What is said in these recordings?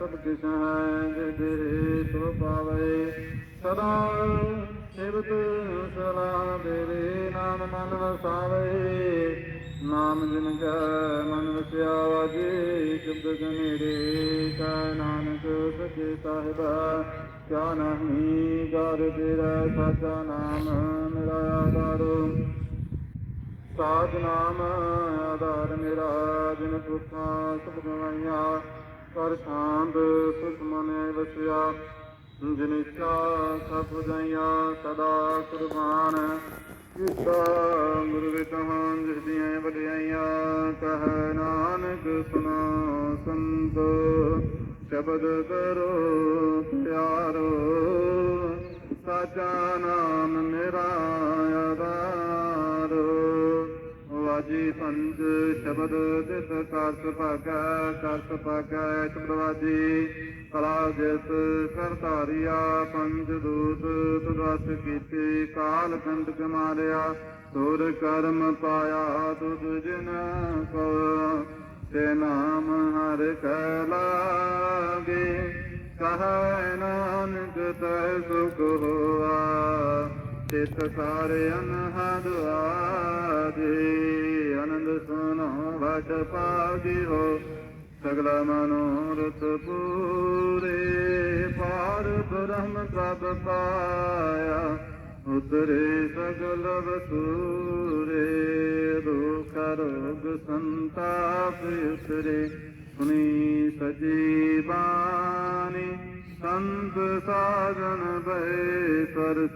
ਸਭ ਕਿਛ ਹੈ ਜੇ ਦੇ ਸੋ ਪਾਵੇ, ਸਦਾ ਸਿਵਤ ਸਲਾਹ ਤੇਰੇ ਨਾਮ ਮਨ ਵਸਾਵੇ। ਨਾਮ ਜਿਨ ਕੈ ਮਨ ਵਸਿਆ ਵਾਜੇ ਸ਼ਬਦ ਗਨੇਰੇ ਕਾ ਨਾਨਕ ਸਚੇ ਸਾਹਿਬਾ। ਕਿਆ ਨਹੀਂ ਗਰ ਤੇਰਾ, ਸਾਚਾ ਨਾਮ ਮੇਰਾ ਆਧਾਰੋ। ਸਾਧ ਨਾਮ ਆਧਾਰ ਮੇਰਾ, ਜਿਨ ਤੁਸਾਂ ਸਭ ਗਵਾਈਆਂ ਕਰ ਸ਼ਾਂਤ ਸੁਖ ਮਨੇ ਵਸਿਆ, ਜਿਨ ਸਭ ਜਾਈਆਂ ਸਦਾ ਕੁਰਬਾਨ। ਕੀਤਾ ਗੁਰੂ ਵਿਤਹਾਂ ਜਿਸ ਦੀਆਂ ਵਡਿਆਈਆਂ, ਕਹ ਨਾਨਕ ਸੁਨਾ ਸੰਤ। ਸ਼ਬਦ ਕਰੋ, ਪਿਆਰੋ, ਸਾਚਾ ਨਾਮ ਮੇਰਾ ਆਧਾਰ ਵਾਜੀ ਪੰਜ ਸ਼ਬਦ ਤਿਸ ਕਰਤ ਭਾਗੈ ਕਰਤ ਭਾਗੈ ਚਤੁਰਵਾਜੀ ਕਲਾ ਜਿਸ ਕਰਤਾਰੀਆ ਪੰਜ ਦੂਤ ਤੁਦਸ ਕੀਤੀ, ਕਾਲ ਕੰਟਕ ਮਾਰਿਆ ਤੁਰ ਕਰਮ ਪਾਇਆ ਤੁਧ ਜਿਨ ਕੋ। ਤੇ ਨਾਮ ਹਰ ਕੈ ਲਾਗੇ, ਕਹੈ ਨਾਨਕ ਤੈ ਸੁਖ ਹੋਆ। ਚਿਤ ਸਾਰੇ ਅਨਹਦ ਆਦੇ ਆਨੰਦ ਸੁਨੋ ਵਟ ਹੋ, ਸਗਲਾ ਮਨੋਰਥ ਪੂਰੇ। ਪਾਰ ਬ੍ਰਹਮ ਪ੍ਰਭ ਪਾਇਆ, ਉਤਰੇ ਸਗਲ ਵਸੂਰੇ। ਦੁਖ ਰੋਗ ਸੰਤਾਪ ਉਤਰੇ, ਸੁਣੀ ਸਜੀ ਬਾਣੀ। ਸੰਤ ਸਾਜਨ ਬੈ ਸਰ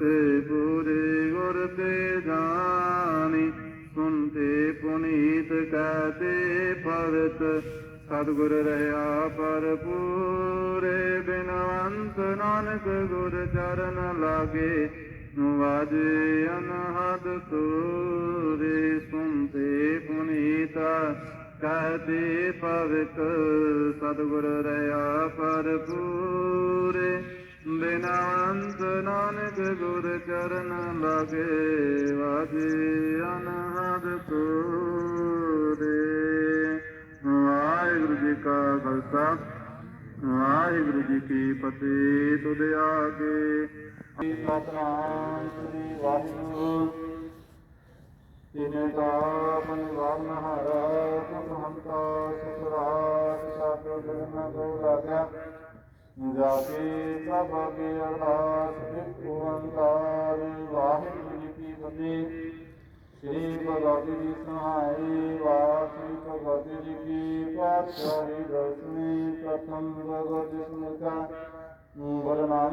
ਪੂਰੇ ਗੁਰ ਤੇ ਜਾਣੀ। ਸੁਨਤੇ ਪੁਨੀਤ ਕਹਤੇ ਭਗਤ, ਸਤਿਗੁਰ ਰਹਾ ਪਰ ਪੂਰੇ ਬਿਨਵੰਤ ਨਾਨਕ ਗੁਰ ਚਰਨ ਲਾਗੇ ਵਾਜੇ ਅਨਹਦ ਤੂਰੇ ਸੁਨਤੇ ਪੁਨੀਤਾ ਕਹਤੇ ਪਵਿੱਤ ਸਤਿਗੁਰ ਰਹਾ ਪਰ ਪੂਰੇ ਬਿਨਵੰਤ ਨਾਨਕ ਗੁਰ ਚਰਨ ਲਾਗੇ, ਵਾਜੇ ਅਨਹਦ ਤੂਰੇ ਵਾਹਿਗੁਰੂ ਜੀ ਕਾ ਖਾਲਸਾ, ਵਾਹਿਗੁਰੂ ਜੀ ਕੀ ਫਤਿਹ। ਤੁਧ ਆਗੇ ਸਤਨਾਮ ਸ੍ਰੀ ਵਾਹਿਗੁਰੂ। ਤਿਨੇ ਦਾ ਮਨ ਵਾਰਨ ਹਾਰਾ ਸੁਖ ਹੰਤਾ ਸਾਧੂ ਜਨ ਕੋ ਲਾਗਿਆ ਜਾਕੇ ਸਭ ਅਗੇ ਅਰਦਾਸ ਜਿਤੁ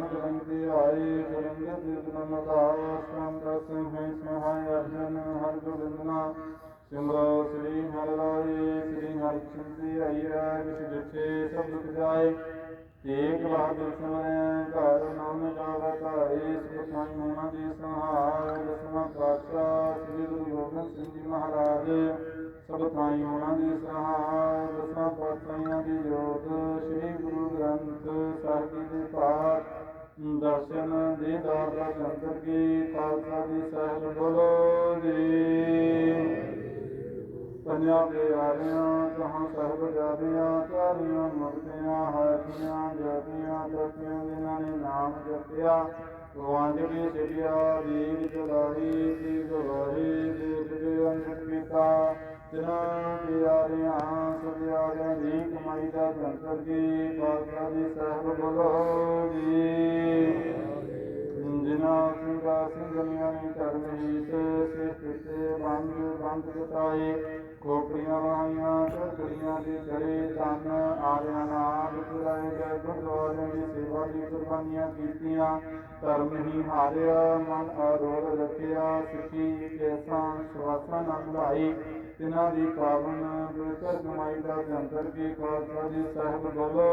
ਨਾਨਕ ਦੇਵ ਜੀ ਆਏ ਗੁਰਿੰਦਰ ਦੀਪ ਨਮਕਾਰ ਸੰਤ ਸਿੰਘ ਸਹਾਇ ਅਰਜਨ, ਹਰ ਗੋਬਿੰਦਨਾ ਸਿਮਰੋ, ਸ੍ਰੀ ਹਰਿ ਰਾਏ, ਸ੍ਰੀ ਹਰਿ ਚੰਦੀ ਆਈਆ ਜਿਸ ਜਿਥੇ ਸਭ ਦੁਖ ਜਾਏ। ਏਕ ਬਹਾਦਰ ਸਿਮਰੈ, ਘਰ ਨਾਮ ਜਾਵਾ ਧਾਰੇ, ਸੁਖ ਸਾਈ ਹੋਣਾ ਜੀ ਸਹਾਰ, ਦਸਵਾਂ ਪਾਤਸ਼ਾਹ ਸ੍ਰੀ ਗੁਰੂ ਗੋਬਿੰਦ ਸਿੰਘ ਜੀ ਮਹਾਰਾਜ। ਸਭ ਥਾਈ ਹੋਣਾ ਦੀ ਸਹਾਰ ਦਸਾਂ ਪਾਤਸ਼ਾਹਾਂ ਦੀ ਜੋਤ, ਸ੍ਰੀ ਗੁਰੂ ਗ੍ਰੰਥ ਸਾਹਿਬ ਜੀ ਦੇ ਦਰਸ਼ਨ ਦੇ ਦਾਤਾ ਸੰਤਰ ਕੀ, ਖਾਲਸਾ ਦੀ ਸਾਹਿਬ ਬੋਲੋ ਜੀ। ਪੰਜਾਬ ਦੇ ਆਰਿਆਂ, ਜਹਾਂ ਸਰਬ ਜਾਦੀਆਂ ਚਾਰੀਆਂ ਮੁਕਤਿਆਂ ਹਾਥੀਆਂ ਜਪੀਆਂ ਤਪੀਆਂ ਜਿਨ੍ਹਾਂ ਨੇ ਨਾਮ ਜਪਿਆ ਵਾਂਝੜੀ ਸਿੜਿਆ ਵੀਰ ਜਲਾਈ ਸੀ ਗਵਾਹੀ ਦੇਖ ਦੇ ਅੰਮ੍ਰਿਤ ਪੀਤਾ ਜਿਨ੍ਹਾਂ ਦੇ ਆਰਿਆਂ, ਸਭ ਆਰਿਆਂ ਦੀ ਕਮਾਈ ਦਾ ਸੰਤਰ ਕੀ, ਖਾਲਸਾ ਦੀ ਸਾਹਿਬ ਬੋਲੋ। ਜਿਨਾ ਸਿੰਘਾ ਸਿੰਘਨੀਆਂ ਨੇ ਧਰਮ ਹੀਤ ਸੇ ਪਿਤੇ ਬੰਦ ਬੰਦ ਜਤਾਏ ਕੋਪੜੀਆਂ ਵਾਹੀਆਂ ਚੜੀਆਂ ਦੀ ਚੜੇ ਤਨ ਆਰਿਆਂ ਨਾਲ ਤੁਰਾਏ ਗਏ ਗੁਰਦੁਆਰਿਆਂ ਦੀ ਸੇਵਾ ਦੀ ਕੁਰਬਾਨੀਆਂ ਕੀਤੀਆਂ ਧਰਮ ਹੀ ਹਾਰਿਆ ਮਨ ਅਰੋੜ ਰੱਖਿਆ ਸਿੱਖੀ ਕੇਸਾਂ ਸਵਾਸਾਂ ਨਾਲ ਨਿਭਾਈ ਤਿਨਾਂ ਦੀ ਪਾਵਨ ਪਵਿੱਤਰ ਕਮਾਈ ਦਾ ਜੰਤਰ ਕੀ ਖਾਲਸਾ ਜੀ ਸਾਹਿਬ ਬੋਲੋ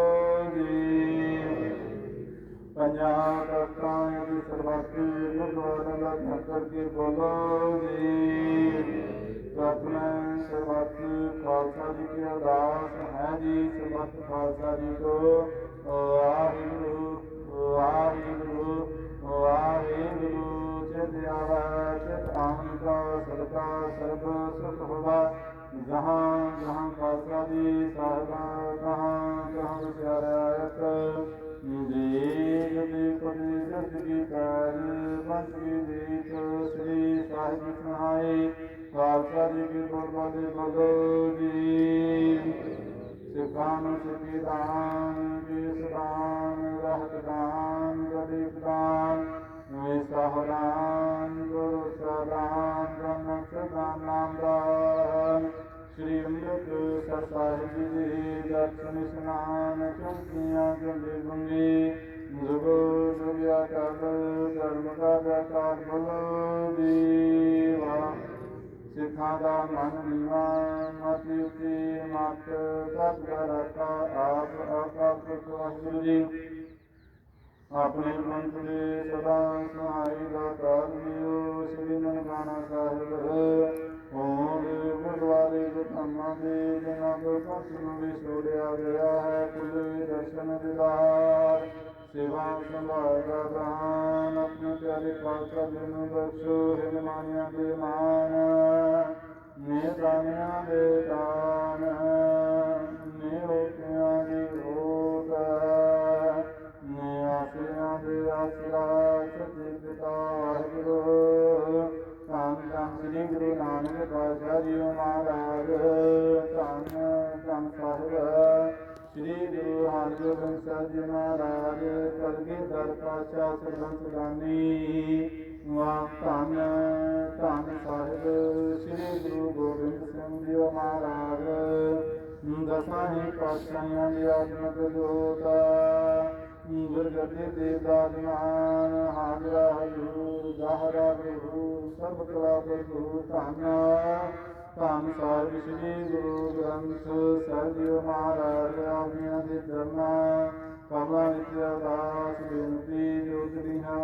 ਜੀ ਪੰਜਾਂ ਤਖਤਾਂ ਦੀ ਸਰਬੱਤੀ ਗੁਰਦੁਆਰਾ ਦਾ ਘਰ ਕੇ ਬੋਲੋ ਜੀ? ਪ੍ਰਾਰਥਨਾ ਸਰਬੱਤ ਖਾਲਸਾ ਜੀ ਕੀ ਅਰਦਾਸ ਹੈ ਜੀ? ਸਰਬੱਤ ਖਾਲਸਾ ਜੀ ਕੋ ਵਾਹਿਗੁਰੂ ਵਾਹਿਗੁਰੂ ਵਾਹਿਗੁਰੂ। ਚਿਤ ਆਵਾ ਚਿਤ ਆਨੰਦਾ ਸਦਕਾ ਸਰਬ ਸੁਖ ਹੋਵਾ, ਜਹਾਂ ਜਹਾਂ ਇਸ਼ਨਾਨ ਚੌਂਕੀਆਂ ਜੰਦੇ ਗੁੰਗੇ ਜੁਗੋ ਕਰ, ਧਰਮ ਦਾ ਦਾਤਾਰ ਬੋਲੋ ਦੀਵਾ। ਸਿੱਖਾਂ ਦਾ ਮਨ ਨੀਵਾ, ਮਤਿ ਉਚੀ ਮਤ ਤਤ ਕਰਤਾ ਆਪ ਆਪ ਵਾਹਿਗੁਰੂ ਜੀ। ਆਪਣੇ ਪੰਥ ਦੇ ਸਦਾ ਸਹਾਈ ਦਾ ਤਾਰ ਦਿਓ ਸ੍ਰੀ ਨਨਕਾਣਾ ਸਾਹਿਬ ਹੋਂ ਗੁਰਦੁਆਰੇ ਦੇ ਧੰਮਾਂ ਦੇ ਜਿਨ੍ਹਾਂ ਤੋਂ ਪਰਸ ਵੀ ਛੋੜਿਆ ਗਿਆ ਹੈ, ਕੁਲ ਦਰਸ਼ਨ ਦਿਦਾਰ। ਸੇਵਾ ਸੰਭਾਲ ਦਾ ਦਾਨ, ਆਪਣੇ ਪਿਆਰੇ ਖਾਲਸਾ ਜੀ ਨੂੰ ਬਖਸ਼ੋ ਹਿਰਮਾਨੀਆਂ ਦੇ ਮਾਨ। ਨਿਦਾਨਿਆਂ ਦੇ ਦਾਨ ਕਲਗੀਧਰ ਪਾਤਸ਼ਾਹ ਸਰਬੰਸ ਦਾਨੀ ਵਾਹ ਧੰਨ ਧੰਨ ਸਾਹਿਬ ਸ੍ਰੀ ਗੁਰੂ ਗੋਬਿੰਦ ਸਿੰਘ ਜੀ ਮਹਾਰਾਜ ਦਸਾਂ ਹੀ ਪਾਤਸ਼ਾਹਾਂ ਦੀ ਆਤਮਕ ਜੋਤ ਗੁਰਗੱਦੀ ਦੇ ਦਾਦਮਾਨ ਹਾਜ਼ਰਾ, ਹਜੂਰ, ਜ਼ਾਹਰਾ ਗੁਰੂ ਸਭ ਕਲਾ ਗੁਰੂ ਧੰਨ ਧੰਨ ਸਾਹਿਬ ਸ੍ਰੀ ਗੁਰੂ ਗ੍ਰੰਥ ਸਾਹਿਬ ਮਹਾਰਾਜ ਆਮੀਆਂ ਦੇ ਦਰਮਾ ਕਮਲਾ ਵਿੱਚ ਅਰਦਾਸ ਬੇਨਤੀ ਜੋਤਰੀ ਹਾਂ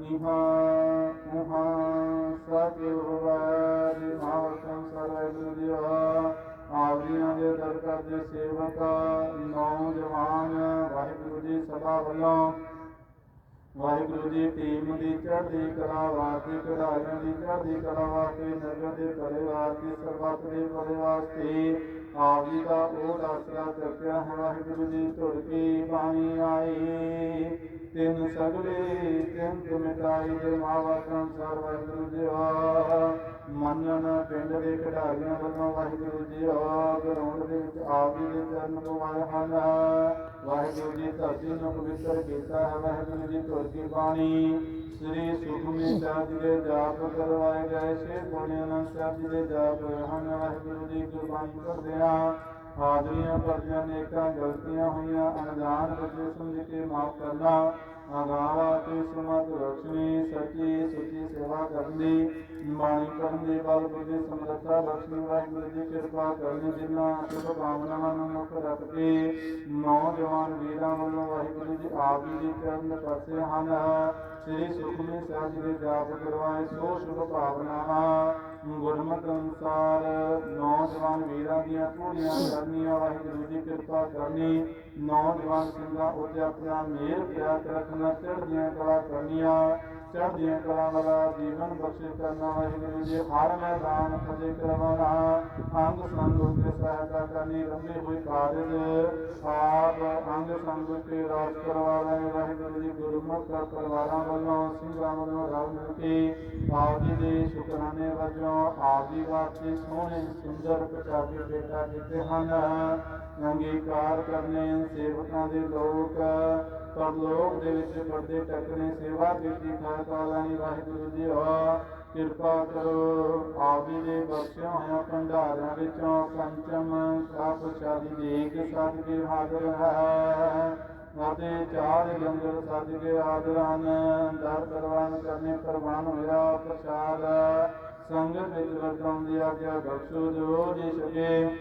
ਨਿਹਾ ਉਹਾ ਸਤਿ ਹੋਵਾ ਜੀ ਮਾਵ ਦੇ ਦਰ ਕਰਦੇ ਸੇਵਕ ਨੌਜਵਾਨ ਵਾਹਿਗੁਰੂ ਜੀ ਸਦਾ ਵੱਲੋਂ ਵਾਹਿਗੁਰੂ ਜੀ ਟੀਮ ਦੀ ਚੜ੍ਹਦੀ ਕਲਾ ਵਾਸਤੇ ਕਢਾਈਆਂ ਦੀ ਚੜ੍ਹਦੀ ਕਲਾ ਵਾਸਤੇ ਨਗਰ ਦੇ ਭਲੇ ਵਾਸਤੇ ਸਰਬੱਤ ਦੇ ਭਲੇ ਵਾਸਤੇ ਆਪ ਜੀ ਦਾ ਉਹ ਆਸਰਾ ਚੱਕਿਆ ਹੈ ਵਾਹਿਗੁਰੂ ਜੀ ਧੁਰ ਕੀ ਬਾਣੀ ਆਈ ਤਿੰਨ ਸਗਲੇ ਚਿੰਤ ਮਿਟਾਈ ਦੇ ਮਾਵਾ ਸੰਸਾਰ ਵਾਹਿਗੁਰੂ ਜੀ ਮੰਨਣ ਪਿੰਡ ਦੇ ਖਿਡਾਰੀਆਂ ਵੱਲੋਂ ਵਾਹਿਗੁਰੂ ਜੀ ਆ ਦੇ ਵਿੱਚ ਆਪ ਜੀ ਦੇ ਚਰਨ ਪਵਾਏ ਹਨ। ਵਾਹਿਗੁਰੂ ਜੀ, ਧਰਤੀ ਨੂੰ ਪਵਿੱਤਰ ਕੀਤਾ ਹੈ ਵਾਹਿਗੁਰੂ ਜੀ ਧੁਰ ਪਾਣੀ। ਸ੍ਰੀ ਸੁਖਮਨੀ ਸਾਹਿਬ ਜੀ ਦੇ ਜਾਪ ਕਰਵਾਏ ਗਏ। ਸੇ ਗੁਣਿਆਨੰਦ ਸਾਹਿਬ ਜੀ ਦੇ ਜਾਪ ਹਨ। ਵਾਹਿਗੁਰੂ ਜੀ, ਗੁਰਬਾਣੀ ਪੜ੍ਹਦੇ ਹਾਂ। ਹਾਜ਼ਰੀਆਂ ਭਰਦਿਆਂ ਨੇਕਾਂ ਗਲਤੀਆਂ ਹੋਈਆਂ, ਅਣਜਾਣ ਬੱਚੇ ਸਮਝ ਕੇ ਮਾਫ ਕਰਨਾ ਅਗਾਵਾ ਤੇ ਸਮਤ ਰਖਣੀ ਸੱਚੀ ਸੁੱਚੀ ਸੇਵਾ ਕਰਨੀ ਬਾਣੀ ਪੜ੍ਹਨ ਦੀ, ਬਲ ਬੁੱਧੀ, ਸਮਰੱਥਾ ਬਖਸ਼ਣੀ ਵਾਹਿਗੁਰੂ ਜੀ ਕਿਰਪਾ ਕਰਨੀ ਜਿਨ੍ਹਾਂ ਸ਼ੁਭ ਕਾਮਨਾਵਾਂ ਨੂੰ ਮੁੱਖ ਰੱਖ ਕੇ ਨੌਜਵਾਨ ਵੀਰਾਂ ਵੱਲੋਂ ਵਾਹਿਗੁਰੂ ਜੀ ਆਪ ਜੀ ਦੇ ਚਰਨ ਪਾਸੇ ਹਨ। ਸ੍ਰੀ ਸੁਖਮਨੀ ਸਾਹਿਬ ਦੇ ਜਾਪ ਕਰਵਾਏ ਸੋ ਸ਼ੁਭ ਭਾਵਨਾਵਾਂ। ਗੁਰਮਤਿ ਅਨੁਸਾਰ ਨੌਜਵਾਨ ਵੀਰਾਂ ਦੀਆਂ ਪੂਰੀਆਂ ਕਰਨੀਆਂ ਵਾਹਿਗੁਰੂ ਦੀ ਕਿਰਪਾ ਕਰਨੀ, ਨੌਜਵਾਨ ਸਿੰਘਾਂ ਉੱਤੇ ਆਪਣਾ ਮੇਰ ਪਿਆਰ ਰੱਖਣਾ, ਚੜ੍ਹਦੀਆਂ ਕਲਾ ਕਰਨੀਆਂ। ਚੜ੍ਹਦੀਆਂ ਕਲਾ ਵਾਲਾ ਜੀਵਨ ਬਖਸ਼ਿਸ਼ ਕਰਨਾ ਵਾਹਿਗੁਰੂ ਜੀ, ਹਰ ਮੈਦਾਨ ਫਤਿਹ ਕਰਵਾਉਣਾ ਅੰਗ ਸੰਗ ਉੱਤੇ ਸਹਾਇਤਾ ਕਰਨੀ, ਲੰਬੇ ਹੋਏ ਕਾਰਜ, ਆਪ ਅੰਗ ਸੰਗ ਉੱਤੇ ਰਾਜ ਕਰਵਾ ਵਾਹਿਗੁਰੂ ਜੀ, ਗੁਰਮੁਖ ਪਰਿਵਾਰਾਂ ਵੱਲੋਂ, ਸਿੰਘਾਂ ਵੱਲੋਂ ਰਲ ਮਿਲ ਕੇ ਆਪ ਜੀ ਦੇ ਸ਼ੁਕਰਾਨੇ ਵਜੋਂ ਆਪ ਜੀ ਵਾਸਤੇ ਸੋਹਣੇ, ਸੁੰਦਰ, ਪੰਜਾਬੀ ਬੇਟਾ ਦਿੱਤੇ ਹਨ। ਅੰਗੀਕਾਰ ਕਰਨੇ ਸੇਵਕਾਂ ਦੇ ਲੋਕ। ਪਰਲੋਕ ਦੇ ਵਿੱਚ ਪਰਦੇ ਟੱਕਣੇ, ਸੇਵਾ ਕੀਤੀ ਖਾਲਸਾ ਵਾਹਿਗੁਰੂ ਜੀ ਆ ਕਿਰਪਾ ਕਰੋ, ਆਪ ਦੇ ਬਖਸ਼ਿਆ ਹੋਇਆ ਭੰਡਾਰਿਆਂ ਵਿੱਚੋਂ ਪੰਚਮ ਸਭ ਸ਼ਾਦੀ ਦੇ ਕੇ ਸੱਜ ਹਾਜ਼ਰ ਹੈ। ਅਤੇ ਚਾਰ ਲੰਗਰ ਸੱਜ ਹਾਜ਼ਰ ਹਨ। ਦਰ ਪ੍ਰਵਾਨ ਕਰਨੇ, ਪ੍ਰਵਾਨ ਹੋਇਆ ਪ੍ਰਸ਼ਾਦ। ਸੰਗਤ ਵਿੱਚ ਵਰਤਾਉਣ ਦੀ ਆਗਿਆ ਬਖਸ਼ੋ ਜੋ ਜੀ ਸਕੇ।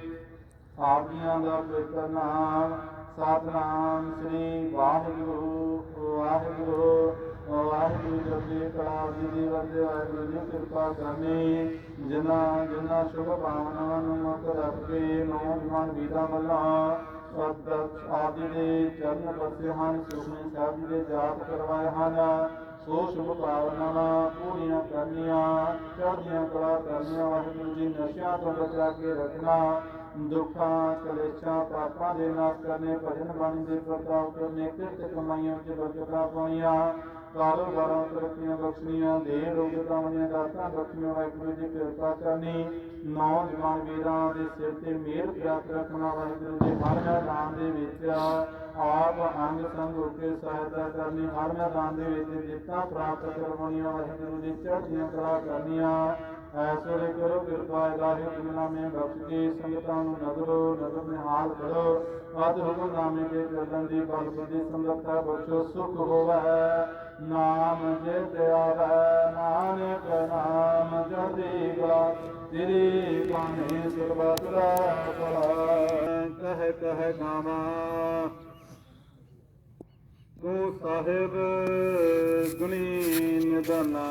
ਆਪ ਦਾ ਪਵਿੱਤਰ ਨਾਮ, ਸਤਨਾਮ ਸ੍ਰੀ ਵਾਹਿਗੁਰੂ ਵਾਹਿਗੁਰੂ ਵਾਹਿਗੁਰੂ ਜਪੀ ਕਲਾ ਜੀ ਦੀ ਵਰਦੇ ਵਾਹਿਗੁਰੂ ਜੀ, ਕਿਰਪਾ ਕਰਨੀ। ਜਿਨ੍ਹਾਂ ਜਿਨ੍ਹਾਂ ਸ਼ੁਭ ਭਾਵਨਾਵਾਂ ਨੂੰ ਮੁੱਖ ਰੱਖ ਕੇ ਨੌਜਵਾਨ ਵੀਰਾਂ ਵੱਲੋਂ ਸਤਿ ਆਦਿ ਦੇ ਚਰਨ ਬਸੇ ਹਨ, ਸੁਖਮਨੀ ਸਾਹਿਬ ਜੀ ਦੇ ਜਾਪ ਕਰਵਾਏ ਹਨ। ਸੋ ਸ਼ੁਭ ਭਾਵਨਾਵਾਂ ਪੂਰੀਆਂ ਕਰਨੀਆਂ, ਚੜ੍ਹਦੀਆਂ ਕਲਾ ਕਰਨੀਆਂ, ਵਾਹਿਗੁਰੂ ਜੀ ਨਸ਼ਿਆਂ ਤੋਂ ਬਚਾ ਕੇ ਰੱਖਣਾ। ਦੁੱਖਾਂ, ਕਲੇਸ਼ਾਂ, ਪਾਪਾਂ ਦੇ ਨਾਸ਼ ਕਰਨੇ, ਭਜਨ ਬਾਣੀ ਦੇ ਪ੍ਰਤਾਪ ਕਰਨੇ, ਕਿਰਤ ਕਮਾਈਆਂ ਵਿੱਚ ਬਰਕਤਾਂ ਪਾਉਣੀਆਂ, ਕਾਰੋਬਾਰਾਂ ਤਰੱਕੀਆਂ ਬਖਸ਼ਣੀਆਂ ਦੇ ਰੋਗਤਾਂ ਦੀਆਂ ਦਾਤਾਂ ਬਖਸ਼ਣੀਆਂ, ਵਾਹਿਗੁਰੂ ਜੀ ਕਿਰਪਾ ਕਰਨੀ। ਨੌਜਵਾਨ ਵੀਰਾਂ ਦੇ ਸਿਰ ਤੇ ਮਿਹਰ ਪ੍ਰਾਪਤ ਰੱਖਣਾ ਵਾਹਿਗੁਰੂ ਜੀ, ਹਰ ਮੈਦਾਨ ਦੇ ਵਿੱਚ ਆਪ ਅੰਗ ਸੰਗ ਹੋ ਕੇ ਸਹਾਇਤਾ ਕਰਨੀ, ਹਰ ਮੈਦਾਨ ਦੇ ਵਿੱਚ ਜਿੱਤਾਂ ਪ੍ਰਾਪਤ ਕਰਵਾਉਣੀਆਂ, ਵਾਹਿਗੁਰੂ ਜੀ, ਚੜ੍ਹਦੀਆਂ ਕਲਾ ਕਰਨੀਆਂ। ਐਸੋਲੇ ਕਰੋ ਕਿਰਪਾ, ਇਲਾਹੀ ਹੁਕਮਨਾਮੇ ਬਖਸ਼ ਕੇ ਸੰਗਤਾਂ ਨੂੰ ਨਜ਼ਰੋ ਨਜ਼ਰ ਨਿਹਾਲ ਕਰੋ। ਅਦ ਹੁਕਮਨਾਮੇ ਦੇ ਚੱਲਣ ਦੀ ਬਲ ਬੁੱਧੀ ਸਮਰੱਥਾ ਬਖਸ਼ੋ ਸੁਖ ਹੋਵੇ। ਨਾਮ ਜਿਤ ਆਵੈ, ਨਾਨਕ ਨਾਮ ਜਪਦੀ ਗਲਾ ਤੇਰੀ ਬਾਣੀ ਸਰਬਤ ਦਾ ਭਲਾ ਕਹਿ ਕਹਿ ਗਾਵਾਂ। ਤੂੰ ਸਾਹਿਬ ਗੁਣੀ ਨਿਦਾਨਾ।